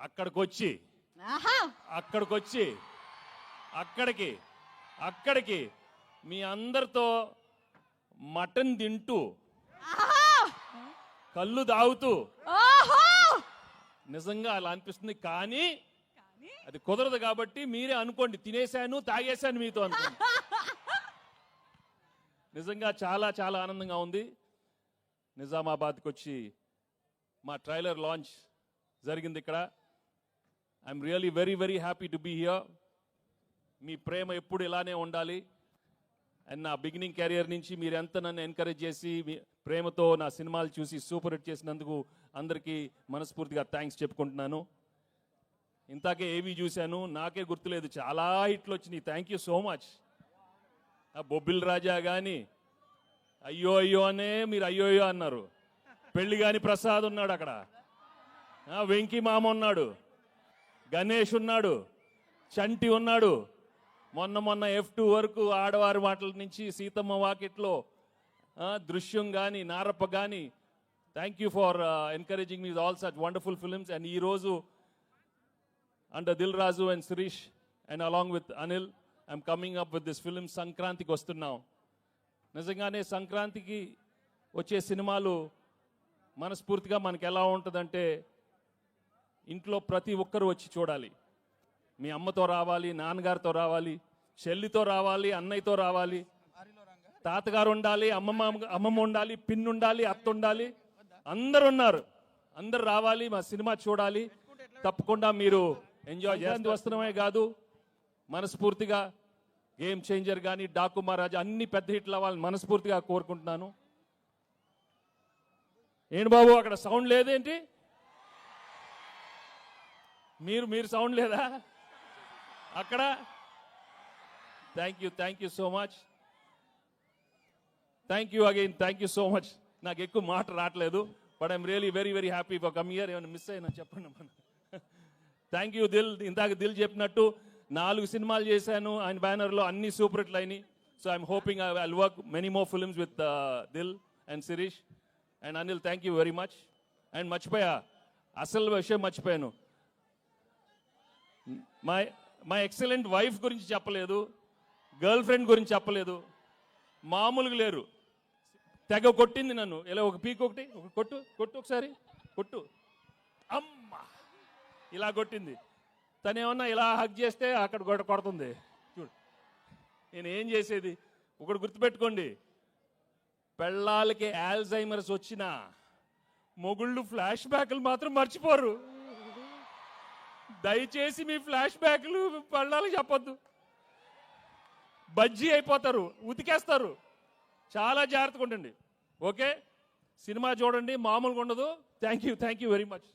అక్కడికి వచ్చి అక్కడికి వచ్చి అక్కడికి. అక్కడికి మీ అందరితో మటన్ తింటూ కళ్ళు తాగుతూ ఓహో. నిజంగా అలా అనిపిస్తుంది కానీ అది కుదరదు కాబట్టి మీరే అనుకోండి. తినేశాను తాగేశాను మీతో అనుకోండి. నిజంగా చాలా చాలా ఆనందంగా ఉంది. నిజామాబాద్కి వచ్చి మా ట్రైలర్ లాంచ్ జరిగింది ఇక్కడ. I'm really very very happy to be here మీ ప్రేమ ఎప్పుడు ఇలానే ఉండాలి. అండ్ నా బిగినింగ్ కెరియర్ నుంచి మీరు ఎంత నన్ను ఎంకరేజ్ చేసి మీ ప్రేమతో నా సినిమాలు చూసి సూపర్ హిట్ చేసినందుకు అందరికీ మనస్ఫూర్తిగా థ్యాంక్స్ చెప్పుకుంటున్నాను. ఇంతాకే ఏవి చూశాను నాకే గుర్తులేదు. చాలా హిట్లు వచ్చినాయి. థ్యాంక్ యూ సో మచ్ ఆ బొబ్బిల్ రాజా కానీ అయ్యో అయ్యో అనే మీరు అయ్యో అయ్యో అన్నారు. పెళ్ళి కానీ ప్రసాద్ ఉన్నాడు అక్కడ. వెంకీ మామ ఉన్నాడు. గణేష్ ఉన్నాడు చంటి ఉన్నాడు. మొన్న మొన్న ఎఫ్ టూ వరకు ఆడవారి మాటల నుంచి సీతమ్మ వాకిట్లో దృశ్యం కానీ నారప్ప కానీ thank you for encouraging me all such wonderful films and ఈరోజు and Dil Raju and Sirish and along with Anil I'm coming up with this film సంక్రాంతికి వస్తున్నాం. నిజంగానే సంక్రాంతికి వచ్చే సినిమాలు మనస్ఫూర్తిగా మనకి ఎలా ఉంటుందంటే ఇంట్లో ప్రతి ఒక్కరు వచ్చి చూడాలి. మీ అమ్మతో రావాలి నాన్నగారితో రావాలి చెల్లితో రావాలి అన్నయ్యతో రావాలి. తాతగారు ఉండాలి అమ్మమ్మ అమ్మమ్మ ఉండాలి పిన్ను ఉండాలి అత్త ఉండాలి. అందరు ఉన్నారు. అందరు రావాలి మా సినిమా చూడాలి. తప్పకుండా మీరు ఎంజాయ్ చేస్తూ వస్తున్నామే కాదు మనస్ఫూర్తిగా గేమ్ చేంజర్ కానీ డాకు మహారాజ్ అన్ని పెద్ద హిట్లు అవ్వాలని మనస్ఫూర్తిగా కోరుకుంటున్నాను. ఏంటి బాబు అక్కడ సౌండ్ లేదేంటి? మీరు మీరు సౌండ్ లేదా? అక్కడ? Thank you thank you so much thank you again thank you so much నాకు ఎక్కువ మాట రావట్లేదు but I'm really very very happy for come here ఏమైనా మిస్ అయినా చెప్పండి మన థ్యాంక్ యూ దిల్ ఇందాక దిల్ చెప్పినట్టు నాలుగు సినిమాలు చేశాను ఆయన బ్యానర్లో అన్ని సూపర్ హిట్లు అయినాయి. So I'm hoping I will work many more films with Dil and Shirish and Anil thank you very much and మర్చిపోయా అసలు విషయం మర్చిపోయాను. మై మా ఎక్సలెంట్ వైఫ్ గురించి చెప్పలేదు గర్ల్ ఫ్రెండ్ గురించి చెప్పలేదు మామూలుగా లేరు. తెగ కొట్టింది నన్ను. ఇలా ఒక పీక్ ఒకటి? ఒక కొట్టు కొట్టు ఒకసారి. కొట్టు. అమ్మా! ఇలా కొట్టింది. తను ఏమన్నా ఇలా హక్ చేస్తే అక్కడ గొడ కొడుతుంది. చూడు. నేను ఏం చేసేది? ఒకటి గుర్తుపెట్టుకోండి. పెళ్ళాలకి ఆల్జైమర్స్ వచ్చినా మొగుళ్ళు ఫ్లాష్ బ్యాక్లు మాత్రం మర్చిపోరు. దయచేసి మీ ఫ్లాష్ బ్యాక్లు పెళ్ళాలకు చెప్పొద్దు. బజ్జీ అయిపోతారు ఉతికేస్తారు. చాలా జాగ్రత్తగా ఉండండి. ఓకే? సినిమా చూడండి మామూలుగా ఉండదు. Thank you thank you very much